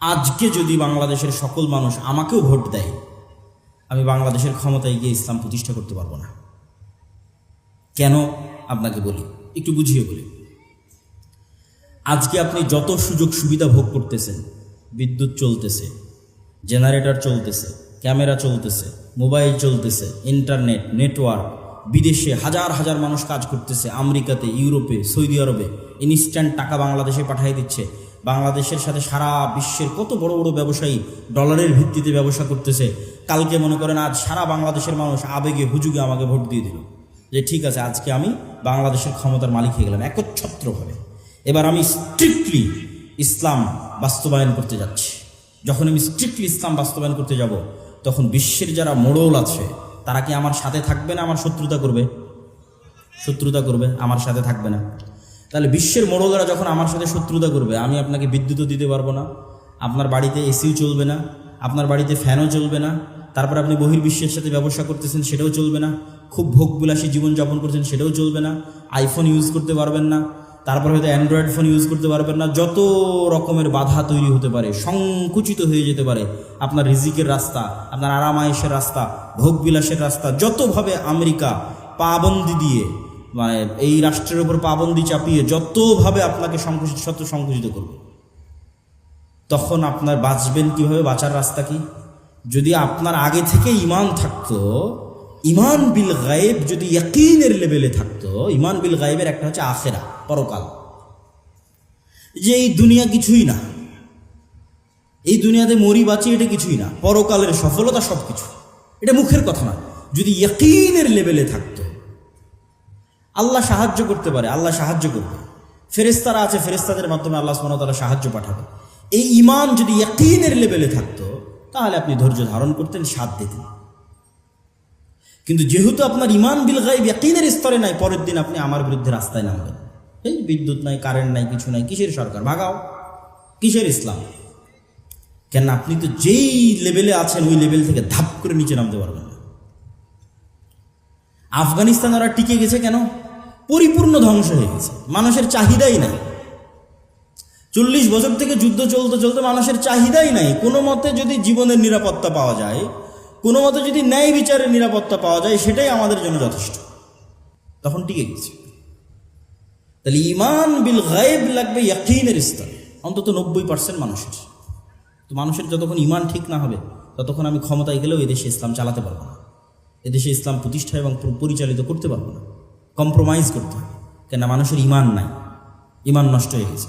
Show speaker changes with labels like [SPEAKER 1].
[SPEAKER 1] আজকে যদি বাংলাদেশের সকল মানুষ আমাকেও ভোট দেয়, আমি বাংলাদেশের ক্ষমতায় গিয়ে ইসলাম প্রতিষ্ঠা করতে পারব না। কেন? আপনাকে বলি, একটু বুঝিয়ে বলি। আজকে আপনি যত সুযোগ সুবিধা ভোগ করতেছেন, বিদ্যুৎ চলতেছে, জেনারেটর চলতেছে, ক্যামেরা চলতেছে, মোবাইল চলতেছে, ইন্টারনেট, নেটওয়ার্ক, বিদেশে হাজার হাজার মানুষ কাজ করতেছে, আমেরিকাতে, ইউরোপে, সৌদি আরবে ইনস্ট্যান্ট টাকা বাংলাদেশে পাঠিয়ে দিচ্ছে বাংলাদেশের সাথে সারা বিশ্বের কত বড় বড় ব্যবসায়ী ডলারের ভিত্তিতে ব্যবসা করতেছে। কালকে মনে করেন আজ সারা বাংলাদেশের মানুষ আবেগে, হুজুগে আমাকে ভোট দিয়ে দিল। যে ঠিক আছে, আজকে আমি বাংলাদেশের ক্ষমতার মালিক হয়ে গেলাম, একচ্ছত্রভাবে। এবার আমি স্ট্রিক্টলি ইসলাম বাস্তবায়ন করতে যাচ্ছি। যখন আমি স্ট্রিক্টলি ইসলাম বাস্তবায়ন করতে যাব, তখন বিশ্বের যারা মোড়ল আছে, তারা কি আমার সাথে থাকবে না, আমার শত্রুতা করবে? শত্রুতা করবে, আমার সাথে থাকবে না। তাহলে বিশ্বের মোড়লরা যখন আমার সাথে শত্রুতা করবে, আমি আপনাকে বিদ্যুৎও দিতে পারব না, আপনার বাড়িতে এসিও চলবে না, আপনার বাড়িতে ফ্যানও চলবে না, তারপর আপনি বহির্বিশ্বের সাথে ব্যবসা করতেছেন সেটাও চলবে না, খুব ভোগবিলাসী জীবনযাপন করছেন সেটাও চলবে না আইফোন ইউজ করতে পারবেন না, তারপর হয়তো অ্যান্ড্রয়েড ফোন ইউজ করতে পারবেন না, যত রকমের বাধা তৈরি হতে পারে, সংকুচিত হয়ে যেতে পারে, আপনার রিজিকের রাস্তা, আপনার আরামায়েশের রাস্তা, ভোগবিলাসের রাস্তা, যতভাবে আমেরিকা পাবন্দি দিয়ে মানে এই রাষ্ট্রের উপর পাবন্দি চাপিয়ে যতভাবে আপনাকে সংকুচিত শত সংকুচিত করবে, তখন আপনার বাঁচবেন কীভাবে? বাঁচার রাস্তা কি? যদি আপনার আগে থেকে ইমান থাকতো, ইমান বিল গায়েব যদি ইয়াকিনের লেভেলে থাকতো, ইমান বিল গায়েবের একটা হচ্ছে আখেরা, পরকাল। যে এই দুনিয়া কিছুই না, এই দুনিয়াতে মরি বাঁচি এটা কিছুই না, পরকালের সফলতা সব কিছু এটা মুখের কথা না যদি ইয়াকিনের লেভেলে থাকতো আল্লাহ সাহায্য করতে পারে, আল্লাহ সাহায্য করবে। ফেরেস্তারা আছে ফেরেস্তাদের মাধ্যমে আল্লাহ তারা সাহায্য পাঠাবে। এই ইমান যদি ইয়াকিনের লেভেলে থাকতো, তাহলে আপনি ধৈর্য ধারণ করতেন, সাথ দিতেন। কিন্তু যেহেতু আপনার ইমান বিল গাইব ইয়াকিনের স্তরে নাই, পরের দিন আপনি আমার বিরুদ্ধে রাস্তায় নামবেন। এই বিদ্যুৎ নাই, কারেন্ট নাই, কিছু নাই, কিসের সরকার? ভাগাও। কিসের ইসলাম? কেন আপনি তো যেই লেভেলে আছেন, ওই লেভেল থেকে ধাপ করে নিচে নামতে পারবেন না। আফগানিস্তান ওরা টিকে গেছে কেন? পরিপূর্ণ ধ্বংস হয়ে গেছে। মানুষের চাহিদাই নাই। চল্লিশ বছর থেকে যুদ্ধ চলতে চলতে মানুষের চাহিদাই নাই। কোনো মতে যদি জীবনের নিরাপত্তা পাওয়া যায়, কোনো মতে যদি ন্যায় বিচারের নিরাপত্তা পাওয়া যায়, সেটাই আমাদের জন্য যথেষ্ট। তখন টিকে গেছে। তাহলে ইমান বিল গায়েব লাগবে ইয়াকিনের স্তরে। অন্তত নব্বই পার্সেন্ট মানুষের। তো মানুষের যতক্ষণ ইমান ঠিক না হবে, ততক্ষণ আমি ক্ষমতায় গেলেও এদেশে ইসলাম চালাতে পারব না। এদেশে ইসলাম প্রতিষ্ঠা এবং পরিচালিত করতে পারব না। কম্প্রোমাইজ করতে হবে কেন মানুষের ইমান নাই। ইমান নষ্ট হয়ে গেছে।